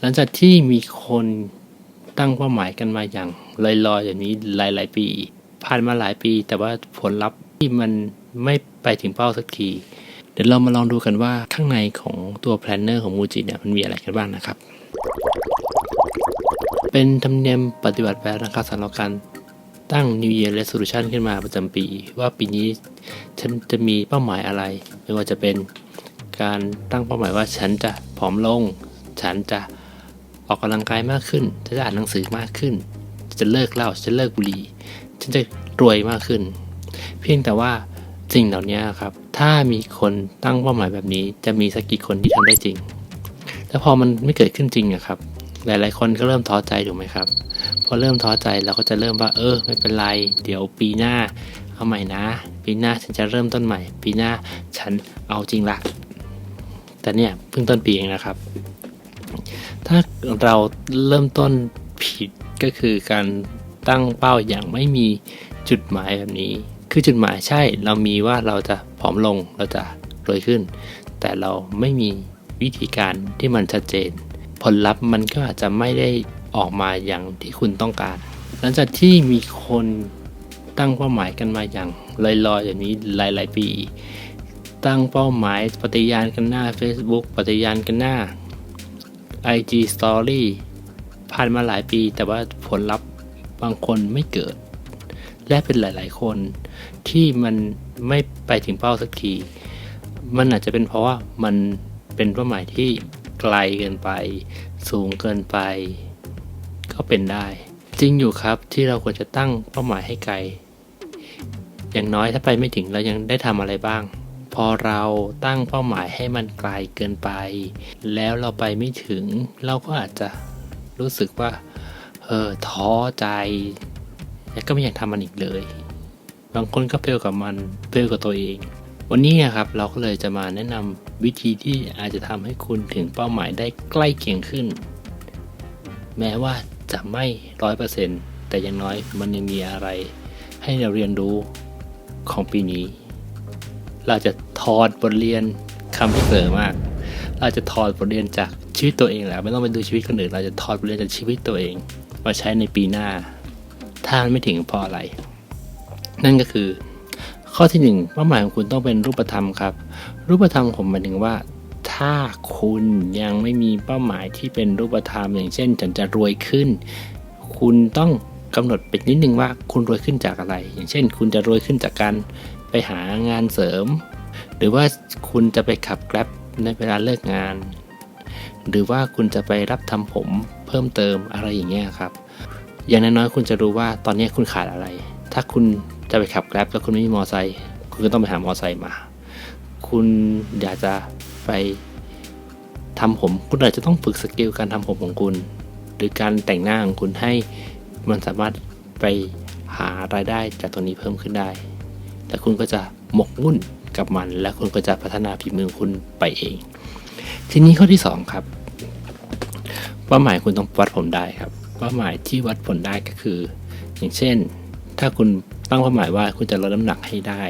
หลังจากที่มีคนตั้งเป้าหมายกันมาอย่างลอยๆอย่างนี้หลาย ๆ ปี ผ่านมาหลายปี แต่ว่าผลลัพธ์ที่มันไม่ไปถึงเป้าสักที เดี๋ยวเรามาลองดูกันว่าข้างในของตัวแพลนเนอร์ของมูจิเนี่ยมันมีอะไรกันบ้างนะครับ เป็นธรรมเนียมปฏิบัติแล้วนะครับสำหรับการตั้ง New Year Resolution ขึ้นมาประจำปี ว่าปีนี้ฉันจะมีเป้าหมายอะไร ไม่ว่าจะเป็นการตั้งเป้าหมายว่าฉันจะผอมลง ฉันจะ ออกกำลังกายมากขึ้น ฉันจะอ่านหนังสือมากขึ้น จะเลิกเหล้าจะเลิกบุหรี่ ฉันจะรวยมากขึ้น เพียงแต่ว่าสิ่งเหล่านี้ครับ ถ้ามีคนตั้งเป้าหมายแบบนี้ จะมีสักกี่คนที่ทำได้จริง แล้วพอมันไม่เกิดขึ้นจริงอะครับ หลาย ๆ คนก็เริ่มท้อใจถูกไหมครับ พอเริ่มท้อใจเราก็จะเริ่มว่า เออ ไม่เป็นไร เดี๋ยวปีหน้า เอาใหม่นะ ปีหน้าฉันจะเริ่มต้นใหม่ ปีหน้าฉันเอาจริงละ แต่เนี่ยเพิ่งต้นปีเองนะครับ ถ้าเราเริ่มต้นผิดก็คือการตั้งเป้าอย่างไม่มีจุดหมายแบบนี้ คือจุดหมายใช่เรามีว่าเราจะผอมลงเราจะรวยขึ้น แต่เราไม่มีวิธีการที่มันชัดเจน ผลลัพธ์มันก็อาจจะไม่ได้ออกมาอย่างที่คุณต้องการ หลังจากที่มีคนตั้งเป้าหมายกันมาอย่างลอยๆอย่างนี้หลาย ๆ ปี ตั้งเป้าหมายปฏิญาณกันหน้า Facebook ปฏิญาณกันหน้า IG Story ผ่านมาหลายปี แต่ว่าผลลัพธ์บางคนไม่เกิด และเป็นหลาย ๆ คนที่มันไม่ไปถึงเป้าสักที มันอาจจะเป็นเพราะว่ามันเป็นเป้าหมายที่ไกลเกินไป สูงเกินไป ก็เป็นได้ จริงอยู่ครับที่เราควรจะตั้งเป้าหมายให้ไกล อย่างน้อยถ้าไปไม่ถึงเรายังได้ทำอะไรบ้าง อเราตั้งเป้าหมายให้มันไกลเกินไป แล้วเราไปไม่ถึง เราก็อาจจะรู้สึกว่า เออท้อใจ แล้วก็ไม่อยากทำมันอีกเลย บางคนก็เฟลกับมันเฟลกับตัวเอง วันนี้นะครับเราก็เลยจะมาแนะนำวิธีที่อาจจะทำให้คุณถึงเป้าหมายได้ใกล้เคียงขึ้น แม้ว่าจะไม่ร้อยเปอร์เซ็นต์แต่อย่างน้อยมันยังมีอะไร ให้เราเรียนรู้ของปีนี้ เราจะถอดบทเรียนคำที่เผลอมาก เราจะถอดบทเรียนจากชีวิตตัวเองแหละไม่ต้องไปดูชีวิตคนอื่น เราจะถอดบทเรียนจากชีวิตตัวเองมาใช้ในปีหน้า ถ้าไม่ถึงเพราะอะไร นั่นก็คือ ข้อที่หนึ่งเป้าหมายของคุณต้องเป็นรูปธรรมครับ รูปธรรมผมหมายถึงว่า ถ้าคุณยังไม่มีเป้าหมายที่เป็นรูปธรรม อย่างเช่นฉันจะรวยขึ้น คุณต้องกำหนดเป็นนิดนึงว่าคุณรวยขึ้นจากอะไร อย่างเช่น คุณจะรวยขึ้นจากการ ไปหางานเสริม หรือว่าคุณจะไปขับแกร็บในเวลาเลิกงาน หรือว่าคุณจะไปรับทำผมเพิ่มเติมอะไรอย่างเงี้ยครับ อย่างน้อยๆคุณจะรู้ว่าตอนนี้คุณขาดอะไร ถ้าคุณจะไปขับแกร็บแล้วคุณไม่มีมอไซค์คุณก็ต้องไปหามอไซค์มา คุณอยากจะไปทำผม คุณอาจจะต้องฝึกสกิลการทำผมของคุณ หรือการแต่งหน้าของคุณให้มันสามารถไปหารายได้จากตรงนี้เพิ่มขึ้นได้ และคุณก็จะหมกมุ่นกับมัน และคุณก็จะพัฒนาฝีมือของคุณไปเอง ทีนี้ข้อที่ 2 ครับ เป้าหมายคุณต้องวัดผลได้ครับ เป้าหมายที่วัดผลได้ก็คือ อย่างเช่น ถ้าคุณตั้งเป้าหมายว่าคุณจะลดน้ำหนักให้ได้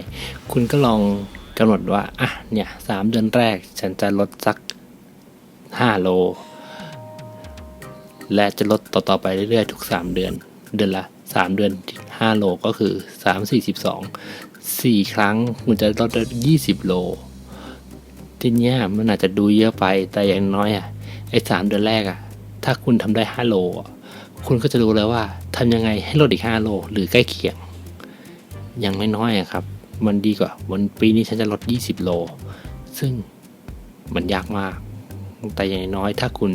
คุณก็ลองกำหนดว่าอะเนี่ยสามเดือนแรกฉันจะลดสัก 5 โล และจะลดต่อๆไปเรื่อยๆ ทุก 3 เดือน เดือนละ 3 เดือน 5 โลก็คือ 3 4 12 4ครั้งคุณจะลดได้20โล ทีเนี้ยมันอาจจะดูเยอะไปแต่อย่างน้อยอะไอ้สามเดือนแรกอะ ถ้าคุณทำได้5โล คุณก็จะรู้แล้วว่าทำยังไงให้ลดอีก5โล หรือใกล้เคียง อย่างน้อยๆอะครับ มันดีกว่า วันปีนี้ฉันจะลด20โล ซึ่งมันยากมาก แต่อย่างน้อยถ้าคุณ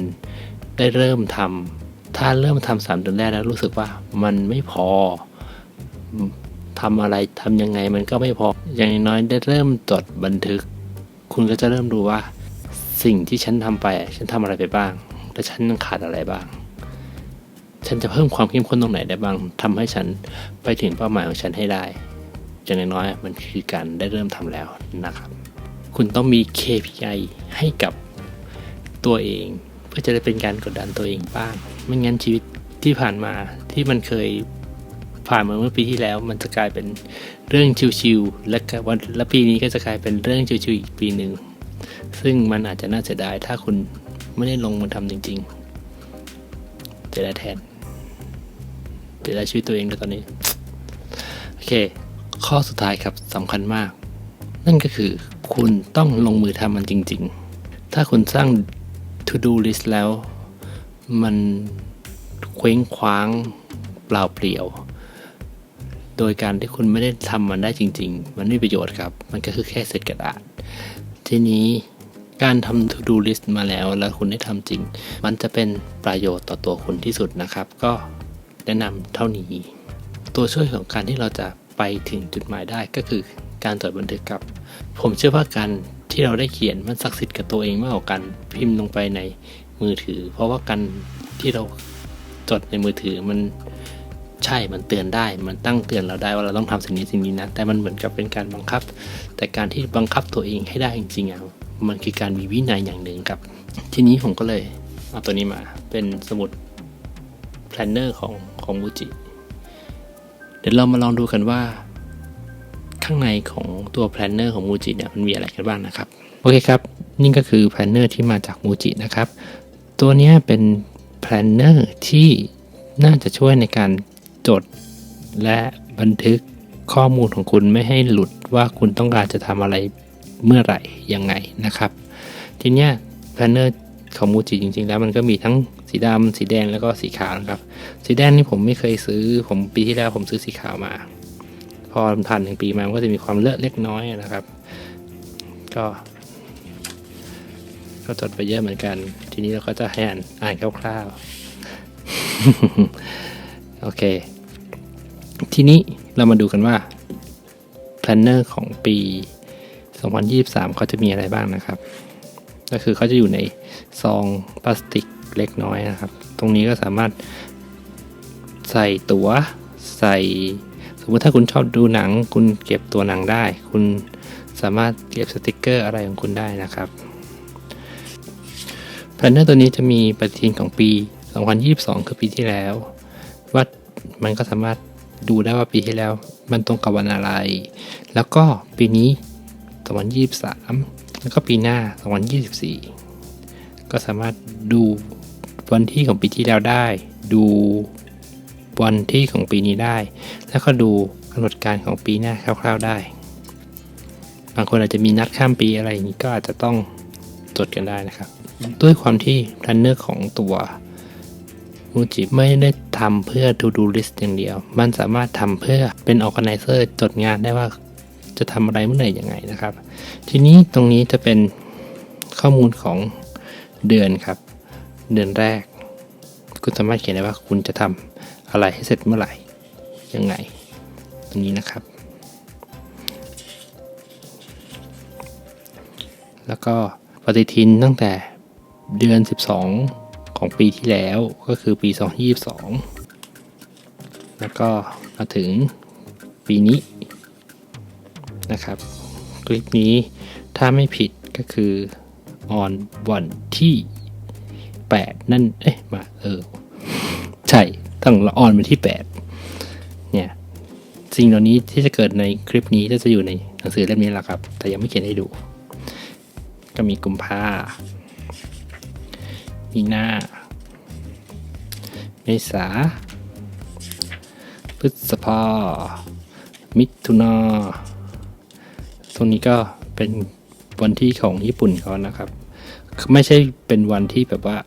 ได้เริ่มทำถ้าเริ่มทำสามเดือนแรกแล้วรู้สึกว่ามันไม่พอ ทำอะไรทำยังไงมันก็ไม่พอ อย่างน้อยได้เริ่มจดบันทึก คุณก็จะเริ่มดูว่า สิ่งที่ฉันทำไป ฉันทำอะไรไปบ้าง และฉันขาดอะไรบ้าง ฉันจะเพิ่มความเข้มข้นตรงไหนได้บ้างทำให้ฉันไปถึงเป้าหมายของฉันให้ได้ อย่างน้อยมันคือการได้เริ่มทำแล้วนะครับ คุณต้องมี KPI ให้กับตัวเอง เพื่อจะได้เป็นการกดดันตัวเองบ้าง ไม่งั้นชีวิตที่ผ่านมาที่มันเคย ผ่านมาเมื่อปีที่แล้ว มันจะกลายเป็นเรื่องชิวๆและวันและปีนี้ก็จะกลายเป็นเรื่องชิวๆอีกปีหนึ่งซึ่งมันอาจจะน่าเสียดายถ้าคุณไม่ได้ลงมือทำจริงๆเสียดายแทนเสียดายชีวิตตัวเองเลยตอนนี้โอเค ข้อสุดท้ายครับสำคัญมาก นั่นก็คือคุณต้องลงมือทำมันจริง ๆ ถ้าคุณสร้าง to do list แล้ว มันเคว้งคว้างเปล่าเปลี่ยว โดยการที่คุณไม่ได้ทำมันได้จริง ๆ มันไม่มีประโยชน์ครับ มันก็คือแค่เศษกระดาษ ทีนี้การทำ to do list มาแล้วแล้วคุณได้ทำจริง มันจะเป็นประโยชน์ต่อตัวคุณที่สุดนะครับ ก็แนะนำเท่านี้ ตัวช่วยของการที่เราจะไปถึงจุดหมายได้ก็คือการจดบันทึกครับ ผมเชื่อว่าการที่เราได้เขียนมันศักดิ์สิทธิ์กับตัวเองมากกว่าการพิมพ์ลงไปในมือถือ เพราะว่าการที่เราจดในมือถือมัน ใช่มันเตือนได้ มันตั้งเตือนเราได้ว่าเราต้องทำสิ่งนี้สิ่งนี้นะ แต่มันเหมือนกับเป็นการบังคับ แต่การที่บังคับตัวเองให้ได้จริงๆอะมันคือการมีวินัยอย่างหนึ่งครับ ทีนี้ผมก็เลยเอาตัวนี้มา เป็นสมุดแพลนเนอร์ของของมูจิเดี๋ยวเรามาลองดูกันว่า ข้างในของตัวแพลนเนอร์ของมูจิเนี่ยมันมีอะไรกันบ้างนะครับ โอเคครับ นี่ก็คือแพลนเนอร์ที่มาจากมูจินะครับ ตัวนี้เป็นแพลนเนอร์ที่น่าจะช่วยในการ จด และบันทึกข้อมูลของคุณไม่ให้หลุดว่าคุณต้องการจะทำอะไรเมื่อไหร่ยังไงนะครับ ทีเนี้ยแพลนเนอร์ของมูจิจริง ๆ แล้วมันก็มีทั้งสีดำสีแดงแล้วก็สีขาวนะครับ สีแดงนี่ผมไม่เคยซื้อผมปีที่แล้วผมซื้อสีขาวมา พอผ่านหนึ่งปีมามันก็จะมีความเลอะเล็กน้อยนะครับ ก็ก็จดไปเยอะเหมือนกัน ทีนี้เราก็จะให้อ่านอ่านคร่าวๆ โอเค ทีนี้เรามาดูกันว่าแพลนเนอร์ของปี 2023 เขาจะมีอะไรบ้างนะครับ ก็คือเขาจะอยู่ในซองพลาสติกเล็กน้อยนะครับ ตรงนี้ก็สามารถใส่ตัว๋วใส่สมมติถ้าคุณชอบดูหนัง คุณเก็บตัวหนังได้ คุณสามารถเก็บสติกเกอร์อะไรของคุณได้นะครับแพลนเนอร์ตัวนี้จะมีปฏิทินของปี 2022 คือปีที่แล้ว ว่ามันก็สามารถ ดูได้ว่าปีที่แล้ว มันตรงกับวันอะไร แล้วก็ปีนี้2023 แล้วก็ปีหน้า 2024 ก็สามารถดูวันที่ของปีที่แล้วได้ ดูวันที่ของปีนี้ได้ แล้วก็ดูกำหนดการของปีหน้าคร่าว ๆได้ บางคนอาจจะมีนัดข้ามปีอะไรอย่างนี้ก็อาจจะต้องจดกันได้นะครับ ด้วยความที่ planner ของตัว มูจิไม่ได้ทำเพื่อ to do list อย่างเดียว มันสามารถทำเพื่อเป็น organizer จดงานได้ว่าจะทำอะไรเมื่อไหร่ยังไงนะครับ ทีนี้ตรงนี้จะเป็นข้อมูลของเดือนครับ เดือนแรก คุณสามารถเขียนได้ว่าคุณจะทำอะไรให้เสร็จเมื่อไหร่ยังไง ตรงนี้นะครับ แล้วก็ปฏิทินตั้งแต่เดือน 12 ของปีที่แล้วก็คือปี 2022 แล้วก็มาถึงปีนี้นะครับ คลิปนี้ถ้าไม่ผิดก็คือ on วันที่ 8 นั่น เอ๊ะมาเออ ใช่ต้องออนวันที่ 8 เนี่ย สิ่งเหล่านี้ที่จะเกิดในคลิปนี้ก็จะอยู่ในหนังสือเล่มนี้แหละครับ แต่ยังไม่เขียนให้ดู ก็มีกุมภา มีนาเมษา พฤษภา มิถุนาตรงนี้ก็เป็นวันที่ของญี่ปุ่นเขานะครับ ไม่ใช่เป็นวันที่แบบว่า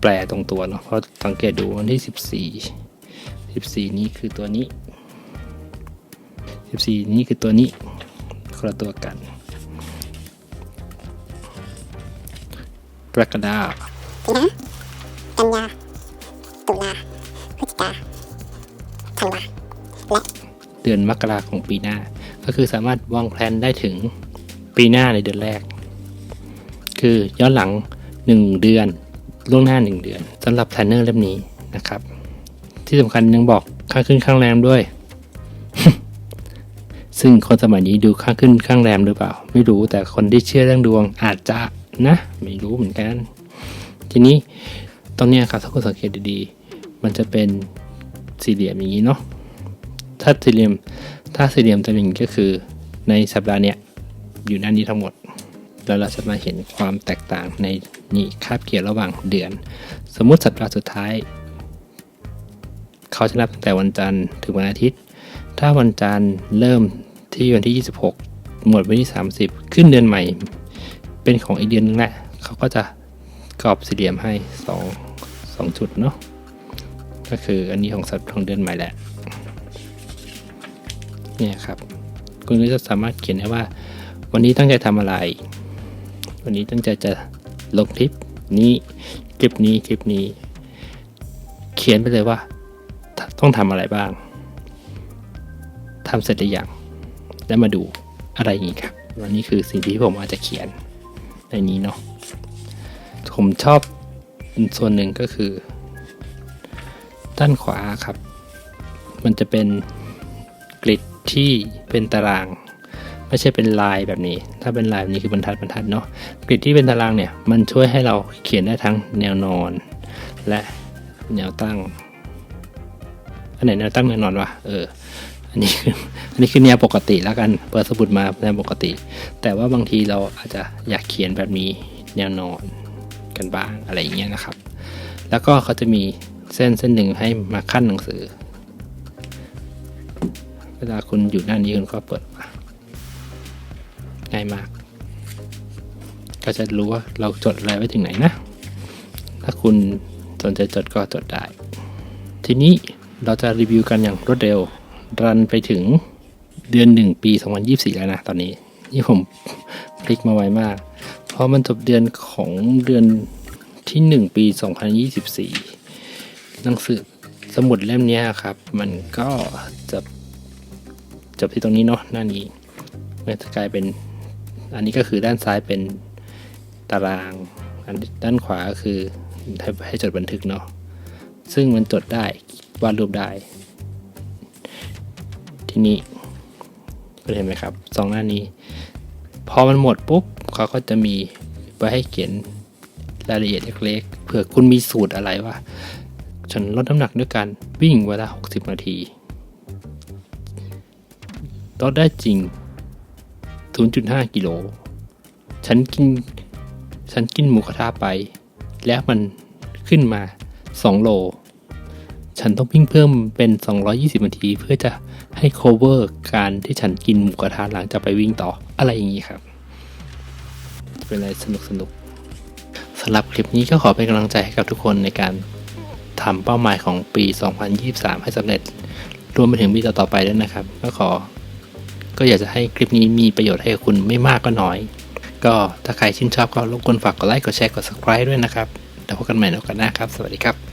แปลตรงตัวเนาะ เพราะสังเกตดูวันที่ 14 14 นี้คือตัวนี้ 14 นี้คือตัวนี้คนละตัวกัน รกฎาสิงหากันยาตุลาพฤศจิกาธันวาและเดือนมกราของปีหน้า ก็คือสามารถวางแผนได้ถึงปีหน้าในเดือนแรก คือย้อนหลัง 1 เดือนล่วงหน้า 1 เดือนสำหรับแพลนเนอร์เล่มนี้นะครับ ที่สำคัญยังบอกข้างขึ้นข้างแรมด้วย ซึ่งคนสมัยนี้ดูข้างขึ้นข้างแรมหรือเปล่า ไม่รู้แต่คนที่เชื่อเรื่องดวงอาจจะ นะ ไม่รู้เหมือนกัน ทีนี้ตรงเนี้ยครับถ้าคุณสังเกตดีๆ มันจะเป็นสี่เหลี่ยมอย่างนี้เนาะถ้าสี่เหลี่ยมถ้าสี่เหลี่ยมจะเป็นอย่างนี้ก็คือในสัปดาห์เนี้ยอยู่ด้านนี้ทั้งหมด แล้วเราจะมาเห็นความแตกต่างในนี่คาบเกี่ยวระหว่างเดือน สมมุติสัปดาห์สุดท้าย เขาจะนับตั้งแต่วันจันทร์ถึงวันอาทิตย์ ถ้าวันจันทร์เริ่มที่วันที่ 26 หมดวันที่ 30 ขึ้นเดือนใหม่ เป็นของอีกเดือนนึงแหละเขาก็จะกรอบสี่เหลี่ยมให้2 2จุดเนาะก็คืออันนี้ของสัปของเดือนใหม่แหละเนี่ยครับคุณก็จะสามารถเขียนได้ว่า วันนี้ตั้งใจทำอะไร วันนี้ตั้งใจจะลงคลิปนี้คลิปนี้คลิปนี้ เขียนไปเลยว่า ต้องทำอะไรบ้างทำเสร็จหรือยังแล้วมาดูอะไรอย่างนี้ครับวันนี้คือสิ่งที่ผมอาจจะเขียน ในนี้เนาะผมชอบส่วนหนึ่งก็คือ ด้านขวาครับ มันจะเป็นกริดที่เป็นตาราง ไม่ใช่เป็นลายแบบนี้ ถ้าเป็นลายแบบนี้คือบรรทัดบรรทัดเนาะกริดที่เป็นตารางเนี่ยมันช่วยให้เราเขียนได้ทั้งแนวนอน และแนวตั้งอันไหนแนวตั้งแนวนอนวะเออ อันนี้คืออันนี้คือแนวปกติแล้วกันเปิดสมุดมาแนวปกติ แต่ว่าบางทีเราอาจจะอยากเขียนแบบนี้แนวนอนกันบ้างอะไรอย่างเงี้ยนะครับ แล้วก็เขาจะมีเส้นเส้นหนึ่งให้มาขั้นหนังสือ เวลาคุณอยู่หน้านี้คุณก็เปิดมาง่ายมาก ก็จะรู้ว่าเราจดอะไรไว้ถึงไหนนะ ถ้าคุณสนใจจดก็จดได้ ทีนี้เราจะรีวิวกันอย่างรวดเร็ว รันไปถึงเดือนหนึ่งปี 2024 แล้วนะตอนนี้ นี่ผมพลิกมาไวมาก เพราะมันจบเดือนของเดือนที่ 1 ปี 2024 หนังสือสมุดเล่มนี้ครับ มันก็จะจบที่ตรงนี้เนาะหน้านี้มันจะกลายเป็นอันนี้ก็คือด้านซ้ายเป็นตารางอันด้านขวาคือให้จดบันทึกเนาะซึ่งมันจดได้วาดรูปได้ ทีนี้คุณเห็นไหมครับสองหน้านี้ พอมันหมดปุ๊บเขาก็จะมีไว้ให้เขียนรายละเอียดเล็กๆเผื่อคุณมีสูตรอะไรว่า ฉันลดน้ำหนักด้วยการวิ่งเวลา 60 นาทีลดได้จริง 0.5 กิโล ฉันกิน ฉันกินหมูกระทะไป แล้วมันขึ้นมา 2 โล ฉันต้องวิ่งเพิ่มเป็น 220 นาทีเพื่อจะ ให้ cover การที่ฉันกินหมูกระทะหลังจากไปวิ่งต่ออะไรอย่างนี้ครับ เป็นอะไรสนุกสนุกสำหรับคลิปนี้ก็ขอเป็นกำลังใจให้กับทุกคนในการทำเป้าหมายของปี 2023 ให้สำเร็จ รวมไปถึงปีต่อๆไปด้วยนะครับ ก็ขอ ก็อยากจะให้คลิปนี้มีประโยชน์ให้กับคุณไม่มากก็น้อย ก็ถ้าใครชื่นชอบก็รบกวนฝากกดไลค์ กดแชร์ กด subscribe ด้วยนะครับ แล้วพบกันใหม่ในโอกาสหน้าครับ สวัสดีครับ